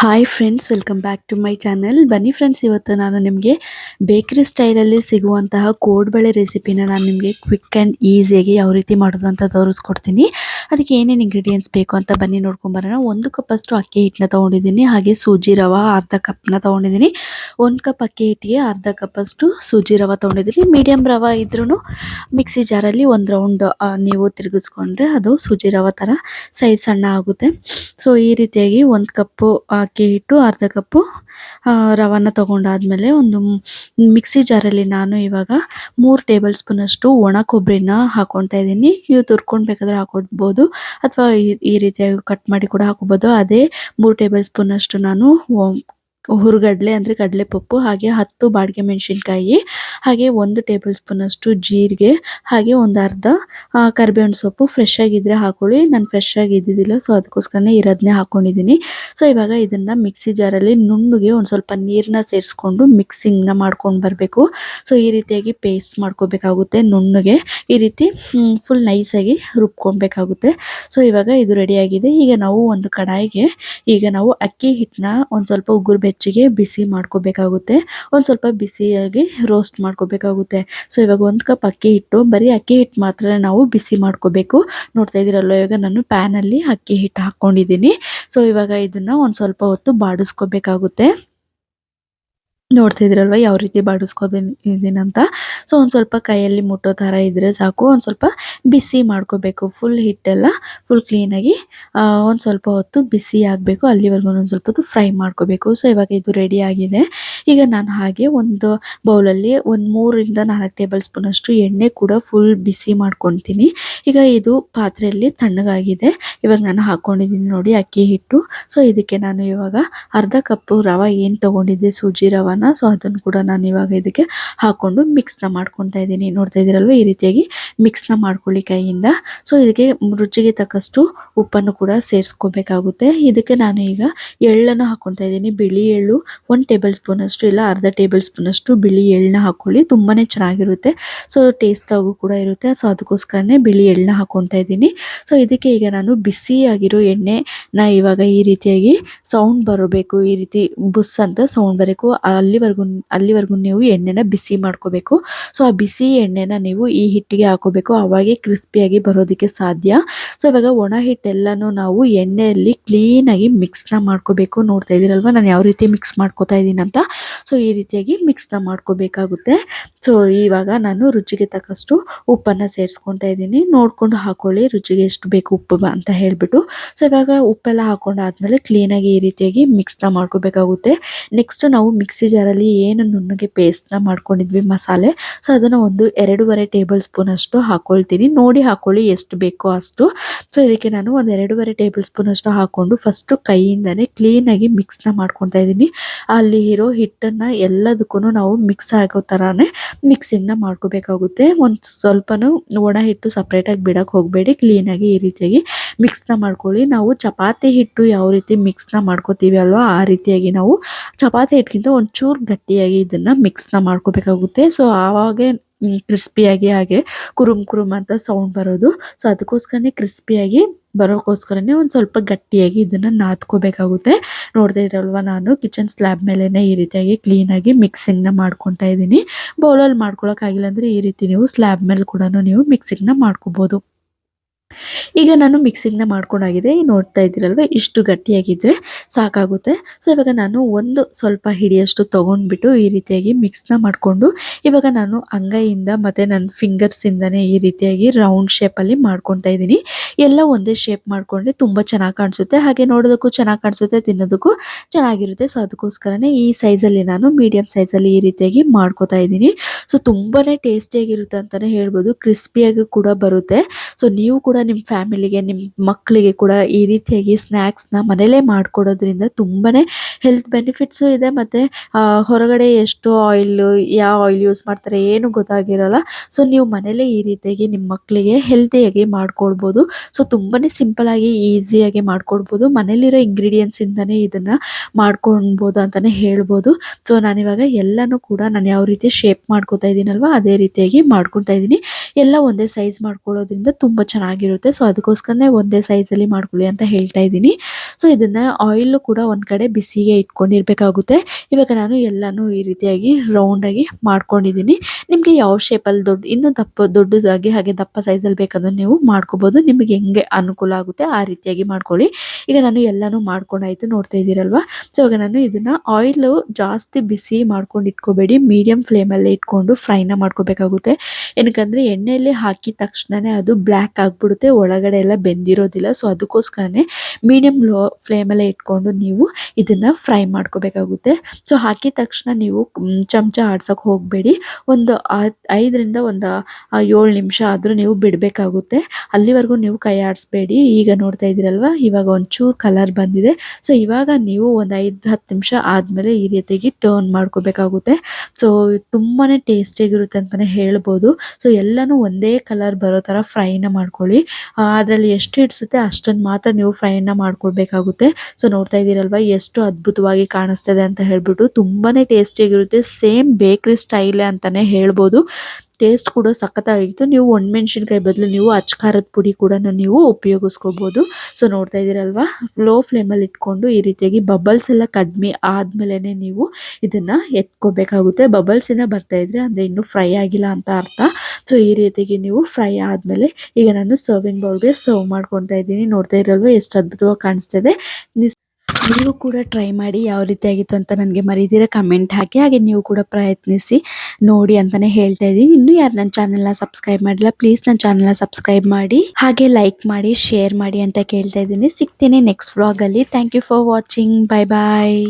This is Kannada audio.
Hi friends welcome back to my channel ಬನ್ನಿ ಫ್ರೆಂಡ್ಸ್ ಇವತ್ತು ನಾನು ನಿಮಗೆ ಬೇಕರಿ ಸ್ಟೈಲಲ್ಲಿ ಸಿಗುವಂತಹ ಕೋಡ್ಬಳೆ ರೆಸಿಪಿನ ನಾನು ನಿಮಗೆ ಕ್ವಿಕ್ ಆ್ಯಂಡ್ ಈಸಿಯಾಗಿ ಯಾವ ರೀತಿ ಮಾಡೋದು ಅಂತ ತೋರಿಸ್ಕೊಡ್ತೀನಿ. ಅದಕ್ಕೆ ಏನೇನು ಇಂಗ್ರೀಡಿಯೆಂಟ್ಸ್ ಬೇಕು ಅಂತ ಬನ್ನಿ ನೋಡ್ಕೊಂಬರೋಣ ಒಂದು ಕಪ್ಪಷ್ಟು ಅಕ್ಕಿ ಹಿಟ್ಟನ್ನ ತೊಗೊಂಡಿದ್ದೀನಿ, ಹಾಗೆ ಸೂಜಿ ರವೆ ಅರ್ಧ ಕಪ್ನ ತೊಗೊಂಡಿದ್ದೀನಿ. ಒಂದು ಕಪ್ ಅಕ್ಕಿ ಹಿಟ್ಟಿಗೆ ಅರ್ಧ ಕಪ್ಪಷ್ಟು ಸೂಜಿ ರವೆ ತೊಗೊಂಡಿದ್ದೀನಿ. ಮೀಡಿಯಮ್ ರವೆ ಇದ್ರೂ ಮಿಕ್ಸಿ ಜಾರಲ್ಲಿ ಒಂದು ರೌಂಡ್ ನೀವು ತಿರುಗಿಸ್ಕೊಂಡ್ರೆ ಅದು ಸೂಜಿ ರವೆ ಥರ ಸೈಜ್ ಸಣ್ಣ ಆಗುತ್ತೆ. ಸೊ ಈ ರೀತಿಯಾಗಿ ಒಂದು ಕಪ್ಪು ಅಕ್ಕಿ ಹಿಟ್ಟು, ಅರ್ಧ ಕಪ್ಪು ರವಾನ ತೊಗೊಂಡಾದಮೇಲೆ ಒಂದು ಮಿಕ್ಸಿ ಜಾರಲ್ಲಿ ನಾನು ಇವಾಗ ಮೂರು ಟೇಬಲ್ ಸ್ಪೂನಷ್ಟು ಒಣ ಕೊಬ್ಬರಿನ ಹಾಕ್ಕೊತಾ ಇದ್ದೀನಿ. ನೀವು ತುರ್ಕೊಂಡು ಬೇಕಾದ್ರೆ ಹಾಕೊಳ್ಬೋದು ಅಥವಾ ಈ ರೀತಿಯಾಗಿ ಕಟ್ ಮಾಡಿ ಕೂಡ ಹಾಕೋಬೋದು ಅದೇ ಮೂರು ಟೇಬಲ್ ಸ್ಪೂನಷ್ಟು ನಾನು ಹುರ್ಗಡ್ಲೆ ಅಂದರೆ ಕಡಲೆಪಪ್ಪು, ಹಾಗೆ ಹತ್ತು ಬಾಡಿಗೆ ಮೆಣಸಿನ್ಕಾಯಿ, ಹಾಗೆ ಒಂದು ಟೇಬಲ್ ಸ್ಪೂನ್ ಅಷ್ಟು ಜೀರಿಗೆ, ಹಾಗೆ ಒಂದು ಅರ್ಧ ಕರಿಬೇವಿನ ಸೊಪ್ಪು ಫ್ರೆಶ್ ಆಗಿದ್ರೆ ಹಾಕೊಳ್ಳಿ. ನಾನು ಫ್ರೆಶ್ ಆಗಿ ಇದ್ದಿದ್ದಿಲ್ಲ ಸೊ ಅದಕ್ಕೋಸ್ಕರನೇ ಇರೋದನ್ನೇ ಹಾಕೊಂಡಿದ್ದೀನಿ. ಸೊ ಇವಾಗ ಇದನ್ನು ಮಿಕ್ಸಿ ಜಾರಲ್ಲಿ ನುಣ್ಣಗೆ ಒಂದು ಸ್ವಲ್ಪ ನೀರನ್ನ ಸೇರಿಸ್ಕೊಂಡು ಮಿಕ್ಸಿಂಗ್ನ ಮಾಡ್ಕೊಂಡು ಬರಬೇಕು. ಸೊ ಈ ರೀತಿಯಾಗಿ ಪೇಸ್ಟ್ ಮಾಡ್ಕೋಬೇಕಾಗುತ್ತೆ ನುಣ್ಣಗೆ. ಈ ರೀತಿ ಫುಲ್ ನೈಸಾಗಿ ರುಬ್ಕೊಬೇಕಾಗುತ್ತೆ. ಸೊ ಇವಾಗ ಇದು ರೆಡಿಯಾಗಿದೆ ಈಗ ನಾವು ಒಂದು ಕಡಾಯಿಗೆ, ಈಗ ನಾವು ಅಕ್ಕಿ ಹಿಟ್ಟನ್ನ ಒಂದು ಸ್ವಲ್ಪ ಉಗುರು ಬೆಚ್ಚಗೆ ಬಿಸಿ ಮಾಡ್ಕೋಬೇಕಾಗುತ್ತೆ. ಒಂದು ಸ್ವಲ್ಪ ಬಿಸಿಯಾಗಿ ರೋಸ್ಟ್ ಮಾಡ್ಕೋಬೇಕಾಗುತ್ತೆ. ಸೊ ಇವಾಗ ಒಂದು ಕಪ್ ಅಕ್ಕಿ ಹಿಟ್ಟು, ಬರೀ ಅಕ್ಕಿ ಹಿಟ್ಟು ಮಾತ್ರ ನಾವು ಬಿಸಿ ಮಾಡ್ಕೋಬೇಕು. ನೋಡ್ತಾ ಇದ್ದೀರಲ್ಲ ಇವಾಗ ನಾನು ಪ್ಯಾನಲ್ಲಿ ಅಕ್ಕಿ ಹಿಟ್ಟು ಹಾಕ್ಕೊಂಡಿದ್ದೀನಿ ಸೊ ಇವಾಗ ಇದನ್ನು ಒಂದು ಸ್ವಲ್ಪ ಹೊತ್ತು ಬಾಡಿಸ್ಕೋಬೇಕಾಗುತ್ತೆ. ನೋಡ್ತಾ ಇದ್ರಲ್ವ? ಯಾವ ರೀತಿ ಬಾಡಿಸ್ಕೋದಿದ್ದೀನಿ ಅಂತ ಸೊ ಒಂದು ಸ್ವಲ್ಪ ಕೈಯಲ್ಲಿ ಮುಟ್ಟೋ ಥರ ಇದ್ರೆ ಸಾಕು. ಒಂದು ಸ್ವಲ್ಪ ಬಿಸಿ ಮಾಡ್ಕೋಬೇಕು. ಫುಲ್ ಹಿಟ್ಟೆಲ್ಲ ಫುಲ್ ಕ್ಲೀನಾಗಿ ಒಂದು ಸ್ವಲ್ಪ ಹೊತ್ತು ಬಿಸಿ ಆಗಬೇಕು. ಅಲ್ಲಿವರೆಗೂ ಒಂದು ಸ್ವಲ್ಪ ಹೊತ್ತು ಫ್ರೈ ಮಾಡ್ಕೋಬೇಕು. ಸೊ ಇವಾಗ ಇದು ರೆಡಿ ಆಗಿದೆ. ಈಗ ನಾನು ಹಾಗೆ ಒಂದು ಬೌಲಲ್ಲಿ ಒಂದು ಮೂರರಿಂದ ನಾಲ್ಕು ಟೇಬಲ್ ಸ್ಪೂನ್ ಅಷ್ಟು ಎಣ್ಣೆ ಕೂಡ ಫುಲ್ ಬಿಸಿ ಮಾಡ್ಕೊತೀನಿ. ಈಗ ಇದು ಪಾತ್ರೆಯಲ್ಲಿ ತಣ್ಣಗಾಗಿದೆ. ಇವಾಗ ನಾನು ಹಾಕ್ಕೊಂಡಿದ್ದೀನಿ ನೋಡಿ, ಅಕ್ಕಿ ಹಿಟ್ಟು. ಸೊ ಇದಕ್ಕೆ ನಾನು ಇವಾಗ ಅರ್ಧ ಕಪ್ಪು ರವೆ ಏನು ತೊಗೊಂಡಿದ್ದೆ? ಸೂಜಿ ರವಾನ ಸೊ ಅದನ್ನು ಕೂಡ ನಾನು ಇವಾಗ ಇದಕ್ಕೆ ಹಾಕೊಂಡು ಮಿಕ್ಸ್ನ ಮಾಡ್ಕೊತಾ ಇದ್ದೀನಿ. ನೋಡ್ತಾ ಇದ್ದೀರಲ್ವ ಈ ರೀತಿಯಾಗಿ ಮಿಕ್ಸ್ನ ಮಾಡ್ಕೊಳ್ಳಿ ಕೈಯಿಂದ. ಸೊ ಇದಕ್ಕೆ ರುಚಿಗೆ ತಕ್ಕಷ್ಟು ಉಪ್ಪನ್ನು ಕೂಡ ಸೇರಿಸ್ಕೋಬೇಕಾಗುತ್ತೆ. ಇದಕ್ಕೆ ನಾನು ಈಗ ಎಳ್ಳನ್ನು ಹಾಕ್ಕೊತಾ ಇದ್ದೀನಿ. ಬಿಳಿ ಎಳ್ಳು ಒಂದು ಟೇಬಲ್ ಸ್ಪೂನ್ ಅಷ್ಟು ಇಲ್ಲ, ಅರ್ಧ ಟೇಬಲ್ ಸ್ಪೂನ್ ಅಷ್ಟು ಬಿಳಿ ಎಳ್ಳನ್ನ ಹಾಕ್ಕೊಳ್ಳಿ ತುಂಬಾ ಚೆನ್ನಾಗಿರುತ್ತೆ. ಸೊ ಟೇಸ್ಟ್ ಆಗು ಕೂಡ ಇರುತ್ತೆ. ಸೊ ಅದಕ್ಕೋಸ್ಕರನೇ ಬಿಳಿ ಎಳ್ಳನ್ನ ಹಾಕ್ಕೊತಾ ಇದ್ದೀನಿ. ಸೊ ಇದಕ್ಕೆ ಈಗ ನಾನು ಬಿಸಿಯಾಗಿರೋ ಎಣ್ಣೆ ನಾ ಇವಾಗ ಈ ರೀತಿಯಾಗಿ ಸೌಂಡ್ ಬರಬೇಕು. ಈ ರೀತಿ ಬುಸ್ ಅಂತ ಸೌಂಡ್ ಬರಬೇಕು. ಅಲ್ಲಿವರೆಗೂ ಅಲ್ಲಿವರೆಗೂ ನೀವು ಎಣ್ಣೆನ ಬಿಸಿ ಮಾಡ್ಕೋಬೇಕು. ಸೊ ಆ ಬಿಸಿ ಎಣ್ಣೆನ ನೀವು ಈ ಹಿಟ್ಟಿಗೆ ಹಾಕೋಬೇಕು. ಅವಾಗೆ ಕ್ರಿಸ್ಪಿಯಾಗಿ ಬರೋದಕ್ಕೆ ಸಾಧ್ಯ. ಸೊ ಇವಾಗ ಒಣ ಹಿಟ್ಟೆಲ್ಲನೂ ನಾವು ಎಣ್ಣೆಯಲ್ಲಿ ಕ್ಲೀನಾಗಿ ಮಿಕ್ಸ್ನ ಮಾಡ್ಕೋಬೇಕು. ನೋಡ್ತಾ ಇದ್ದೀರಲ್ವ? ನಾನು ಯಾವ ರೀತಿ ಮಿಕ್ಸ್ ಮಾಡ್ಕೋತಾ ಇದ್ದೀನಿ ಅಂತ. ಸೊ ಈ ರೀತಿಯಾಗಿ ಮಿಕ್ಸ್ನ ಮಾಡ್ಕೋಬೇಕಾಗುತ್ತೆ. ಸೊ ಇವಾಗ ನಾನು ರುಚಿಗೆ ತಕ್ಕಷ್ಟು ಉಪ್ಪನ್ನು ಸೇರಿಸ್ಕೊತಾ ಇದ್ದೀನಿ. ನೋಡ್ಕೊಂಡು ಹಾಕೊಳ್ಳಿ ರುಚಿಗೆ ಎಷ್ಟು ಬೇಕು ಉಪ್ಪು ಅಂತ ಹೇಳಿಬಿಟ್ಟು. ಸೊ ಇವಾಗ ಉಪ್ಪೆಲ್ಲ ಹಾಕೊಂಡಾದ್ಮೇಲೆ ಕ್ಲೀನಾಗಿ ಈ ರೀತಿಯಾಗಿ ಮಿಕ್ಸ್ನ ಮಾಡ್ಕೋಬೇಕಾಗುತ್ತೆ. ನೆಕ್ಸ್ಟ್ ನಾವು ಮಿಕ್ಸಿ ಜಾರಲ್ಲಿ ಏನು ನುಣ್ಣಗೆ ಪೇಸ್ಟ್ನ ಮಾಡ್ಕೊಂಡಿದ್ವಿ ಮಸಾಲೆ. ಸೊ ಅದನ್ನು ಒಂದು ಎರಡೂವರೆ ಟೇಬಲ್ ಸ್ಪೂನ್ ಅಷ್ಟು ಹಾಕೊಳ್ತೀನಿ. ನೋಡಿ ಹಾಕೊಳ್ಳಿ ಎಷ್ಟು ಬೇಕೋ ಅಷ್ಟು. ಸೊ ಇದಕ್ಕೆ ನಾನು ಒಂದು ಎರಡೂವರೆ ಟೇಬಲ್ ಸ್ಪೂನ್ ಅಷ್ಟು ಹಾಕೊಂಡು ಫಸ್ಟು ಕೈಯಿಂದನೇ ಕ್ಲೀನಾಗಿ ಮಿಕ್ಸ್ನ ಮಾಡ್ಕೊತಾ ಇದ್ದೀನಿ. ಅಲ್ಲಿ ಇರೋ ಹಿಟ್ಟನ್ನು ಎಲ್ಲದಕ್ಕೂ ನಾವು ಮಿಕ್ಸ್ ಆಗೋ ಥರನೇ ಮಿಕ್ಸಿಂಗ್ನ ಮಾಡ್ಕೋಬೇಕಾಗುತ್ತೆ. ಒಂದು ಸ್ವಲ್ಪನು ಒಣ ಹಿಟ್ಟು ಸಪ್ರೇಟಾಗಿ ಬಿಡಕ್ಕೆ ಹೋಗಬೇಡಿ. ಕ್ಲೀನಾಗಿ ಈ ರೀತಿಯಾಗಿ ಮಿಕ್ಸ್ನ ಮಾಡ್ಕೊಳ್ಳಿ. ನಾವು ಚಪಾತಿ ಹಿಟ್ಟು ಯಾವ ರೀತಿ ಮಿಕ್ಸ್ನ ಮಾಡ್ಕೋತೀವಿ ಅಲ್ವಾ, ಆ ರೀತಿಯಾಗಿ ನಾವು ಚಪಾತಿ ಹಿಟ್ಟಿಗಿಂತ ಒಂಚೂರು ಗಟ್ಟಿಯಾಗಿ ಇದನ್ನು ಮಿಕ್ಸ್ನ ಮಾಡ್ಕೋಬೇಕಾಗುತ್ತೆ. ಸೊ ಆವಾಗೆ ಕ್ರಿಸ್ಪಿಯಾಗಿ ಹಾಗೆ ಕುರುಮ್ ಕುರುಮ್ ಅಂತ ಸೌಂಡ್ ಬರೋದು. ಸೊ ಅದಕ್ಕೋಸ್ಕರನೇ ಕ್ರಿಸ್ಪಿಯಾಗಿ ಬರೋಕ್ಕೋಸ್ಕರನೇ ಒಂದು ಸ್ವಲ್ಪ ಗಟ್ಟಿಯಾಗಿ ಇದನ್ನು ನಾದ್ಕೋಬೇಕಾಗುತ್ತೆ. ನೋಡ್ತಾ ಇದ್ರಲ್ವ ನಾನು ಕಿಚನ್ ಸ್ಲ್ಯಾಬ್ ಮೇಲೇ ಈ ರೀತಿಯಾಗಿ ಕ್ಲೀನಾಗಿ ಮಿಕ್ಸಿಂಗ್ನ ಮಾಡ್ಕೊತಾ ಇದ್ದೀನಿ. ಬೌಲಲ್ಲಿ ಮಾಡ್ಕೊಳಕ್ಕಾಗಿಲ್ಲ ಅಂದರೆ ಈ ರೀತಿ ನೀವು ಸ್ಲ್ಯಾಬ್ ಮೇಲೆ ಕೂಡ ನೀವು ಮಿಕ್ಸಿಂಗ್ನ ಮಾಡ್ಕೋಬೋದು. ಈಗ ನಾನು ಮಿಕ್ಸಿಂಗ್ನ ಮಾಡ್ಕೊಂಡಾಗಿದೆ. ನೋಡ್ತಾ ಇದ್ದೀರಲ್ವ, ಇಷ್ಟು ಗಟ್ಟಿಯಾಗಿದ್ದರೆ ಸಾಕಾಗುತ್ತೆ. ಸೊ ಇವಾಗ ನಾನು ಒಂದು ಸ್ವಲ್ಪ ಹಿಡಿಯಷ್ಟು ತೊಗೊಂಡ್ಬಿಟ್ಟು ಈ ರೀತಿಯಾಗಿ ಮಿಕ್ಸ್ನ ಮಾಡಿಕೊಂಡು, ಇವಾಗ ನಾನು ಅಂಗೈಯಿಂದ ಮತ್ತು ನನ್ನ ಫಿಂಗರ್ಸಿಂದನೇ ಈ ರೀತಿಯಾಗಿ ರೌಂಡ್ ಶೇಪಲ್ಲಿ ಮಾಡ್ಕೊತಾ ಇದ್ದೀನಿ. ಎಲ್ಲ ಒಂದೇ ಶೇಪ್ ಮಾಡಿಕೊಂಡ್ರೆ ತುಂಬ ಚೆನ್ನಾಗಿ ಕಾಣಿಸುತ್ತೆ. ಹಾಗೆ ನೋಡೋದಕ್ಕೂ ಚೆನ್ನಾಗಿ ಕಾಣಿಸುತ್ತೆ, ತಿನ್ನೋದಕ್ಕೂ ಚೆನ್ನಾಗಿರುತ್ತೆ. ಸೊ ಅದಕ್ಕೋಸ್ಕರನೇ ಈ ಸೈಜಲ್ಲಿ ನಾನು ಮೀಡಿಯಮ್ ಸೈಜಲ್ಲಿ ಈ ರೀತಿಯಾಗಿ ಮಾಡ್ಕೋತಾ ಇದ್ದೀನಿ. ಸೊ ತುಂಬಾ ಟೇಸ್ಟಿಯಾಗಿರುತ್ತೆ ಅಂತಲೇ ಹೇಳ್ಬೋದು. ಕ್ರಿಸ್ಪಿಯಾಗಿ ಕೂಡ ಬರುತ್ತೆ. ಸೊ ನೀವು ಕೂಡ ನಿಮ್ಮ ಫ್ಯಾಮಿಲಿಗೆ ನಿಮ್ಮ ಮಕ್ಕಳಿಗೆ ಕೂಡ ಈ ರೀತಿಯಾಗಿ ಸ್ನ್ಯಾಕ್ಸ್ನ ಮನೇಲೇ ಮಾಡಿಕೊಡೋದ್ರಿಂದ ತುಂಬಾ ಹೆಲ್ತ್ ಬೆನಿಫಿಟ್ಸು ಇದೆ. ಮತ್ತು ಹೊರಗಡೆ ಎಷ್ಟು ಆಯಿಲ್ ಯಾವ ಆಯಿಲ್ ಯೂಸ್ ಮಾಡ್ತಾರೆ ಏನು ಗೊತ್ತಾಗಿರಲ್ಲ. ಸೊ ನೀವು ಮನೇಲೇ ಈ ರೀತಿಯಾಗಿ ನಿಮ್ಮ ಮಕ್ಕಳಿಗೆ ಹೆಲ್ತಿಯಾಗಿ ಮಾಡಿಕೊಡ್ಬೋದು. ಸೊ ತುಂಬಾ ಸಿಂಪಲಾಗಿ ಈಸಿಯಾಗಿ ಮಾಡಿಕೊಡ್ಬೋದು. ಮನೇಲಿರೋ ಇಂಗ್ರೀಡಿಯೆಂಟ್ಸಿಂದನೇ ಇದನ್ನು ಮಾಡ್ಕೊಳ್ಬೋದು ಅಂತಲೇ ಹೇಳ್ಬೋದು. ಸೊ ನಾನಿವಾಗ ಎಲ್ಲನೂ ಕೂಡ ನಾನು ಯಾವ ರೀತಿ ಶೇಪ್ ಮಾಡ್ಕೋತಾ ಇದ್ದೀನಲ್ವ ಅದೇ ರೀತಿಯಾಗಿ ಮಾಡ್ಕೊತಾ ಇದ್ದೀನಿ ಎಲ್ಲ ಒಂದೇ ಸೈಜ್ ಮಾಡ್ಕೊಳ್ಳೋದ್ರಿಂದ ತುಂಬ ಚೆನ್ನಾಗಿರುತ್ತೆ. ಸೊ ಅದಕ್ಕೋಸ್ಕರನೇ ಒಂದೇ ಸೈಜಲ್ಲಿ ಮಾಡ್ಕೊಳ್ಳಿ ಅಂತ ಹೇಳ್ತಾ ಇದ್ದೀನಿ. ಸೊ ಇದನ್ನು ಆಯಿಲ್ ಕೂಡ ಒಂದು ಕಡೆ ಬಿಸಿಗೆ ಇಟ್ಕೊಂಡಿರಬೇಕಾಗುತ್ತೆ. ಇವಾಗ ನಾನು ಎಲ್ಲಾನು ಈ ರೀತಿಯಾಗಿ ರೌಂಡಾಗಿ ಮಾಡ್ಕೊಂಡಿದ್ದೀನಿ. ನಿಮಗೆ ಯಾವ ಶೇಪಲ್ಲಿ ದೊಡ್ಡ, ಇನ್ನೂ ದಪ್ಪ, ದೊಡ್ಡದಾಗಿ ಹಾಗೆ ದಪ್ಪ ಸೈಜಲ್ಲಿ ಬೇಕಾದ್ರೆ ನೀವು ಮಾಡ್ಕೋಬೋದು. ನಿಮಗೆ ಹೆಂಗೆ ಅನುಕೂಲ ಆಗುತ್ತೆ ಆ ರೀತಿಯಾಗಿ ಮಾಡ್ಕೊಳ್ಳಿ. ಈಗ ನಾನು ಎಲ್ಲಾನು ಮಾಡ್ಕೊಂಡಾಯ್ತು ನೋಡ್ತಾ ಇದ್ದೀರಲ್ವಾ? ಸೊ ಇವಾಗ ನಾನು ಇದನ್ನ ಆಯಿಲ್ ಜಾಸ್ತಿ ಬಿಸಿ ಮಾಡ್ಕೊಂಡು ಇಟ್ಕೋಬೇಡಿ. ಮೀಡಿಯಂ ಫ್ಲೇಮಲ್ಲೇ ಇಟ್ಕೊಂಡು ಫ್ರೈನ ಮಾಡ್ಕೋಬೇಕಾಗುತ್ತೆ. ಏನಕ್ಕಂದ್ರೆ ಎಣ್ಣೆಯಲ್ಲಿ ಹಾಕಿದ ತಕ್ಷಣನೇ ಅದು ಬ್ಲ್ಯಾಕ್ ಆಗಿಬಿಡುತ್ತೆ, ಒಳಗಡೆ ಎಲ್ಲ ಬೆಂದಿರೋದಿಲ್ಲ. ಸೊ ಅದಕ್ಕೋಸ್ಕರನೇ ಮೀಡಿಯಂ ಲೋ ಫ್ಲೇಮಲ್ಲೇ ಇಟ್ಕೊಂಡು ನೀವು ಇದನ್ನ ಫ್ರೈ ಮಾಡ್ಕೋಬೇಕಾಗುತ್ತೆ. ಸೊ ಹಾಕಿದ ತಕ್ಷಣ ನೀವು ಚಮಚ ಆಡ್ಸೋಕೆ ಹೋಗಬೇಡಿ. ಒಂದು ಐದರಿಂದ ಒಂದು ಏಳು ನಿಮಿಷ ಆದರೂ ನೀವು ಬಿಡಬೇಕಾಗುತ್ತೆ. ಅಲ್ಲಿವರೆಗೂ ನೀವು ಕೈ ಆಡಿಸ್ಬೇಡಿ. ಈಗ ನೋಡ್ತಾ ಇದ್ದೀರಲ್ವ? ಇವಾಗ ಒಂಚೂರು ಕಲರ್ ಬಂದಿದೆ. ಸೊ ಇವಾಗ ನೀವು ಒಂದು ಐದು, ಹತ್ತು ನಿಮಿಷ ಆದಮೇಲೆ ಈ ರೀತಿಯಾಗಿ ಟರ್ನ್ ಮಾಡ್ಕೋಬೇಕಾಗುತ್ತೆ. ಸೊ ತುಂಬಾ ಟೇಸ್ಟಿಯಾಗಿರುತ್ತೆ ಅಂತಲೇ ಹೇಳ್ಬೋದು. ಸೊ ಎಲ್ಲನೂ ಒಂದೇ ಕಲರ್ ಬರೋ ಥರ ಫ್ರೈನ ಮಾಡ್ಕೊಳ್ಳಿ. ಅದರಲ್ಲಿ ಎಷ್ಟು ಹಿಡಿಸುತ್ತೆ ಅಷ್ಟನ್ನು ಮಾತ್ರ ನೀವು ಫ್ರೈನ ಮಾಡ್ಕೊಳ್ಬೇಕಾಗುತ್ತೆ ಸೊ ನೋಡ್ತಾ ಇದ್ದೀರಲ್ವಾ, ಎಷ್ಟು ಅದ್ಭುತವಾಗಿ ಕಾಣಿಸ್ತಿದೆ ಅಂತ ಹೇಳ್ಬಿಟ್ಟು ತುಂಬಾ ಟೇಸ್ಟಿಯಾಗಿರುತ್ತೆ ಸೇಮ್ ಬೇಕ್ರಿ ಸ್ಟೈಲೇ ಅಂತಾನೆ ಹೇಳ್ಬೋದು. ಟೇಸ್ಟ್ ಕೂಡ ಸಖತ್ತಾಗಿತ್ತು. ನೀವು ಒಣಮೆಣ್ಸಿನ್ಕಾಯಿ ಬದಲು ನೀವು ಅಚ್ಕಾರದ ಪುಡಿ ಕೂಡ ನೀವು ಉಪಯೋಗಿಸ್ಕೋಬೋದು. ಸೊ ನೋಡ್ತಾ ಇದ್ದೀರಲ್ವಾ? ಲೋ ಫ್ಲೇಮಲ್ಲಿ ಇಟ್ಕೊಂಡು ಈ ರೀತಿಯಾಗಿ ಬಬಲ್ಸ್ ಎಲ್ಲ ಕಡಿಮೆ ಆದಮೇಲೆ ನೀವು ಇದನ್ನು ಎತ್ಕೋಬೇಕಾಗುತ್ತೆ. ಬಬಲ್ಸ್ ಏನೋ ಬರ್ತಾ ಇದ್ರೆ ಅಂದರೆ ಇನ್ನೂ ಫ್ರೈ ಆಗಿಲ್ಲ ಅಂತ ಅರ್ಥ. ಸೊ ಈ ರೀತಿಯಾಗಿ ನೀವು ಫ್ರೈ ಆದಮೇಲೆ ಈಗ ನಾನು ಸರ್ವಿಂಗ್ ಬೌಲ್ಗೆ ಸರ್ವ್ ಮಾಡ್ಕೊತಾ ಇದ್ದೀನಿ. ನೋಡ್ತಾ ಇರಲ್ವಾ ಎಷ್ಟು ಅದ್ಭುತವಾಗಿ ಕಾಣಿಸ್ತಿದೆ. ನಿಸ್- ನೀವು ಕೂಡ ಟ್ರೈ ಮಾಡಿ ಯಾವ ರೀತಿ ಆಗಿತ್ತು ಅಂತ ನನಗೆ ಮರೀದಿರ ಕಮೆಂಟ್ ಹಾಕಿ, ಹಾಗೆ ನೀವು ಕೂಡ ಪ್ರಯತ್ನಿಸಿ ನೋಡಿ ಅಂತಾನೆ ಹೇಳ್ತಾ ಇದ್ದೀನಿ. ಇನ್ನೂ ಯಾರು ನನ್ನ ಚಾನೆಲ್ನ ಸಬ್ಸ್ಕ್ರೈಬ್ ಮಾಡಿಲ್ಲ ಪ್ಲೀಸ್ ನನ್ನ ಚಾನೆಲ್ನ ಸಬ್ಸ್ಕ್ರೈಬ್ ಮಾಡಿ, ಹಾಗೆ ಲೈಕ್ ಮಾಡಿ ಶೇರ್ ಮಾಡಿ ಅಂತ ಕೇಳ್ತಾ ಇದ್ದೀನಿ. ಸಿಗ್ತೀನಿ ನೆಕ್ಸ್ಟ್ ವ್ಲಾಗಲ್ಲಿ thank you for watching bye bye